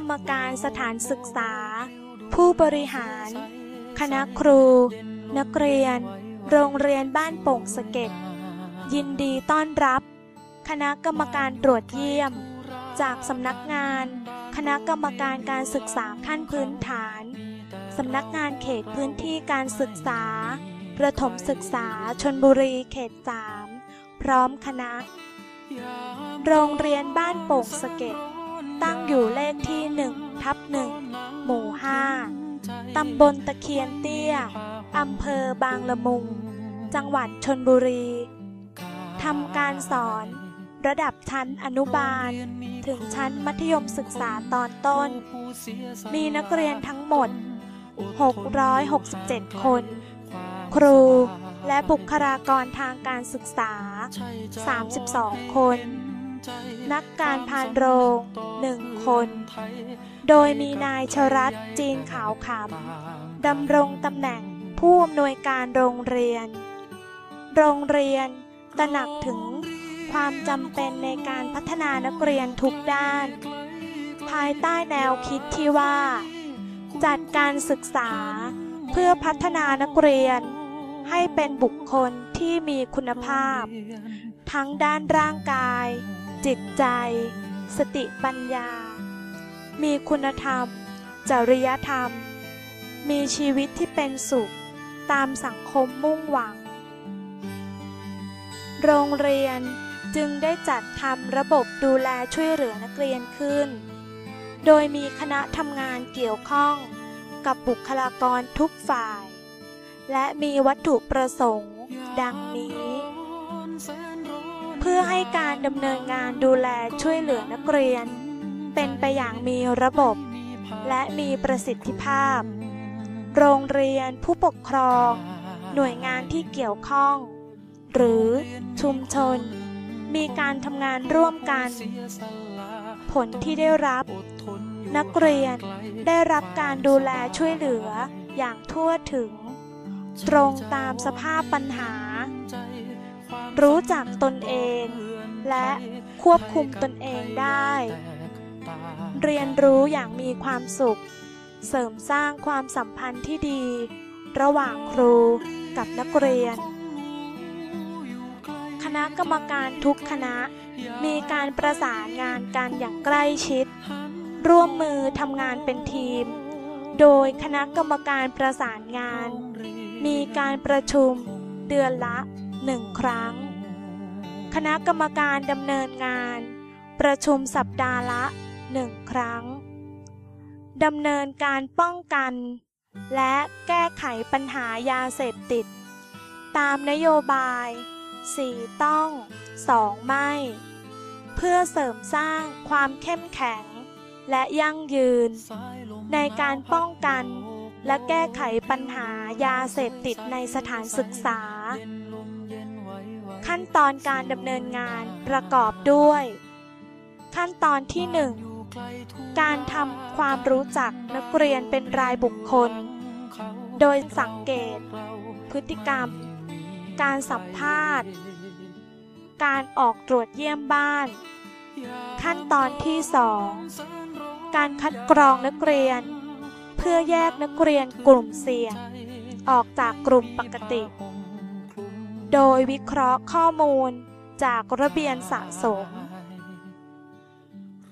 รรมการสถานศึกษา ผู้บริหาร คณะครู นักเรียน โรงเรียนบ้านโป่งสะเก็ดยินดีต้อนรับ คณะกรรมการตรวจเยี่ยม จากสำนักงาน คณะกรรมการการศึกษาขั้นพื้นฐานสำนักงานเขตพื้นที่การศึกษา ประถมศึกษาชนบุรีเขตสามพร้อมคณะ โรงเรียนบ้านโป่งสะเก็ด ตั้งอยู่เลขที่หนึ่งทับหนึ่งหมู่ห้าตำบลตะเคียนเตี้ย อำเภอบางละมุง จังหวัดชนบุรี ทำการสอน ระดับชั้นอนุบาล ถึงชั้นมัธยมศึกษาตอนต้น มีนักเรียนทั้งหมด 667 คน ครูและบุคลากรทางการศึกษา 32 คน นักการพานโรง1คน โดยมีนายชรัตจีนขาวขำดำรงตำแหน่งผู้อำนวยการโรงเรียน โรงเรียนตระหนักถึงความจำเป็นในการพัฒนานักเรียนทุกด้าน ภายใต้แนวคิดที่ว่า จัดการศึกษาเพื่อพัฒนานักเรียน ให้เป็นบุคคลที่มีคุณภาพ ทั้งด้านร่างกาย จิตใจ สติปัญญา มีคุณธรรม จริยธรรม มีชีวิตที่เป็นสุข ตามสังคมมุ่งหวัง โรงเรียนจึงได้จัดทำระบบดูแลช่วยเหลือนักเรียนขึ้น โดยมีคณะทำงานเกี่ยวข้องกับบุคลากรทุกฝ่าย และมีวัตถุประสงค์ ดังนี้ เพื่อให้การดำเนินงานดูแลช่วยเหลือนักเรียน เป็นไปอย่างมีระบบ และมีประสิทธิภาพ โรงเรียนผู้ปกครอง หน่วยงานที่เกี่ยวข้อง หรือชุมชน มีการทำงานร่วมกัน ผลที่ได้รับ นักเรียนได้รับการดูแลช่วยเหลืออย่างทั่วถึง ตรงตามสภาพปัญหา รู้จักตนเอง และควบคุมตนเองได้ เรียนรู้อย่างมีความสุข เสริมสร้างความสัมพันธ์ที่ดี ระหว่างครูกับนักเรียน คณะกรรมการทุกคณะ มีการประสานงานกันอย่างใกล้ชิด ร่วมมือทำงานเป็นทีม โดยคณะกรรมการประสานงาน มีการประชุมเดือนละ หนึ่งครั้ง คณะกรรมการดำเนินงาน ประชุมสัปดาห์ละหนึ่งครั้งดำเนินการป้องกัน และแก้ไขปัญหายาเสพติด ตามนโยบาย4ต้อง2ไม่ เพื่อเสริมสร้างความเข้มแข็ง และยั่งยืน ในการป้องกันและแก้ไขปัญหายาเสพติดในสถานศึกษา ขั้นตอนการดำเนินงานประกอบด้วย ขั้นตอนที่ 1 การทำความรู้จักนักเรียนเป็นรายบุคคล โดยสังเกต พฤติกรรม การสัมภาษณ์ การออกตรวจเยี่ยมบ้าน ขั้นตอนที่ 2 การคัดกรองนักเรียน เพื่อแยกนักเรียนกลุ่มเสี่ยง ออกจากกลุ่มปกติ โดยวิเคราะห์ข้อมูลจากระเบียนสะสม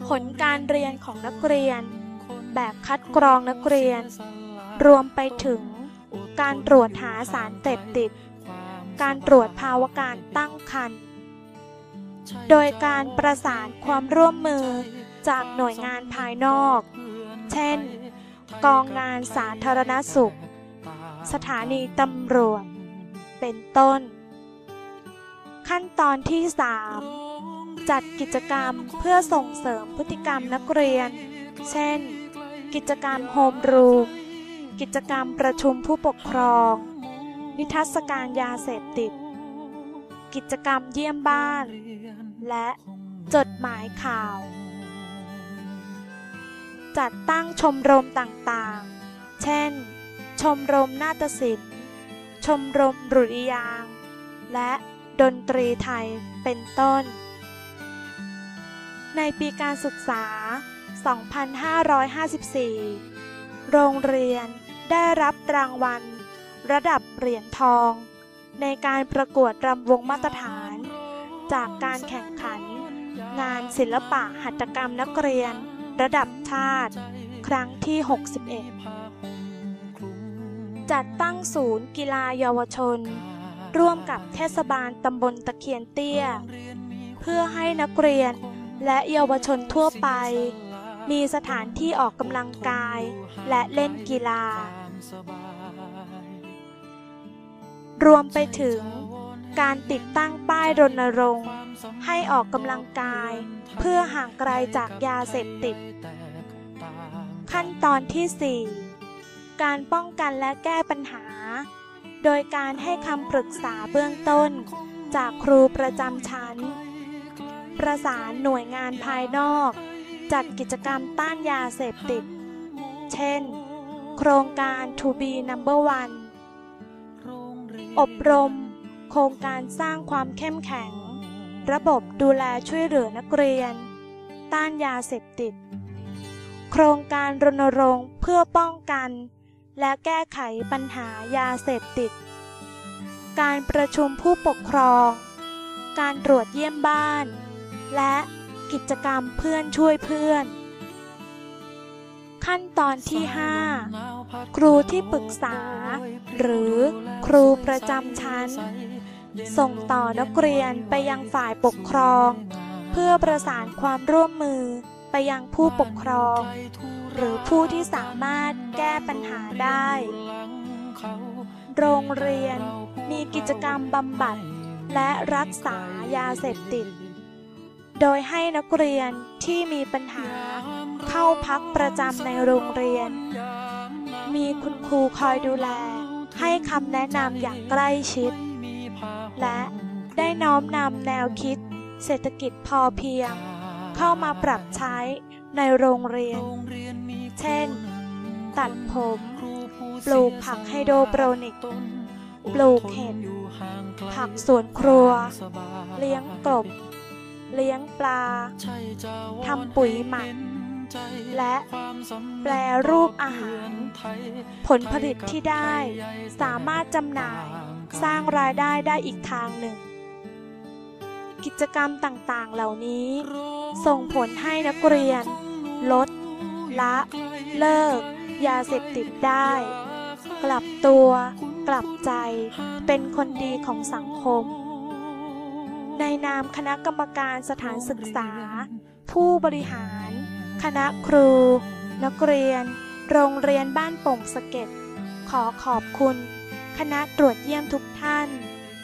ผลการเรียนของนักเรียน แบบคัดกรองนักเรียน รวมไปถึงการตรวจหาสารเสพติด การตรวจภาวะการตั้งครรภ์โดยการประสานความร่วมมือจากหน่วยงานภายนอก เช่น กองงานสาธารณสุข สถานีตำรวจ เป็นต้น ขั้นตอนที่ 3 จัดกิจกรรมเพื่อส่งเสริมพฤติกรรมนักเรียน เช่น กิจกรรมโฮมรูม กิจกรรมประชุมผู้ปกครอง นิทรรศการยาเสพติด กิจกรรมเยี่ยมบ้าน และจดหมายข่าว จัดตั้งชมรมต่างๆ เช่น ชมรมนาฏศิลป์ ชมรมดุริยาง และ ดนตรีไทยเป็นต้น ในปีการศึกษา 2554 โรงเรียนได้รับรางวัล ระดับเหรียญทอง ในการประกวดรำวงมาตรฐาน จากการแข่งขัน งานศิลปะหัตถกรรมนักเรียน ระดับชาติ ครั้งที่ 61 จัดตั้งศูนย์กีฬาเยาวชน ร่วมกับเทศบาลตำบลตะเคียนเตี้ย เพื่อให้นักเรียนและเยาวชนทั่วไป มีสถานที่ออกกำลังกาย และเล่นกีฬา รวมไปถึงการติดตั้งป้ายรณรงค์ให้ออกกำลังกาย เพื่อห่างไกลจากยาเสพติด ขั้นตอนที่ 4 การป้องกันและแก้ปัญหา โดยการให้คำปรึกษาเบื้องต้น จากครูประจำชั้น ประสานหน่วยงานภายนอก จัดกิจกรรมต้านยาเสพติด เช่น โครงการ To be number one อบรม โครงการสร้างความเข้มแข็ง ระบบดูแลช่วยเหลือนักเรียน ต้านยาเสพติด โครงการรณรงค์เพื่อป้องกัน และแก้ไขปัญหายาเสพติด การประชุมผู้ปกครอง การตรวจเยี่ยมบ้าน และกิจกรรมเพื่อนช่วยเพื่อน ขั้นตอนที่ 5 ครูที่ปรึกษา หรือครูประจำชั้น ส่งต่อนักเรียนไปยังฝ่ายปกครอง เพื่อประสานความร่วมมือไปยังผู้ปกครอง หรือผู้ที่สามารถแก้ปัญหาได้ โรงเรียนมีกิจกรรมบำบัด และรักษายาเสพติด โดยให้นักเรียนที่มีปัญหาเข้าพักประจำในโรงเรียน มีคุณครูคอยดูแล ให้คำแนะนำอย่างใกล้ชิด และได้น้อมนำแนวคิดเศรษฐกิจพอเพียง เข้ามาปรับใช้ ในโรงเรียน เช่น ตัดผม ปลูกผักไฮโดรโปรนิก ปลูกเห็ด ผักสวนครัว เลี้ยงกบ เลี้ยงปลา ทำปุ๋ยหมัก และแปรรูปอาหาร ผลผลิตที่ได้สามารถจำหน่าย สร้างรายได้ได้อีกทางหนึ่ง กิจกรรมต่างๆเหล่านี้ ส่งผลให้นักเรียน ลด ละ เลิก ยาเสพติดได้ กลับตัว กลับใจ เป็นคนดีของสังคม ในนามคณะกรรมการสถานศึกษา ผู้บริหาร คณะครู นักเรียน โรงเรียนบ้านโป่งสะเก็ดขอขอบคุณ คณะตรวจเยี่ยมทุกท่าน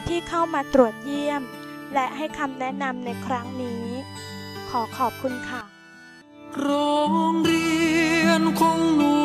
ที่เข้ามาตรวจเยี่ยม และให้คำแนะนำในครั้งนี้ ขอขอบคุณค่ะ โรงเรียนของหนู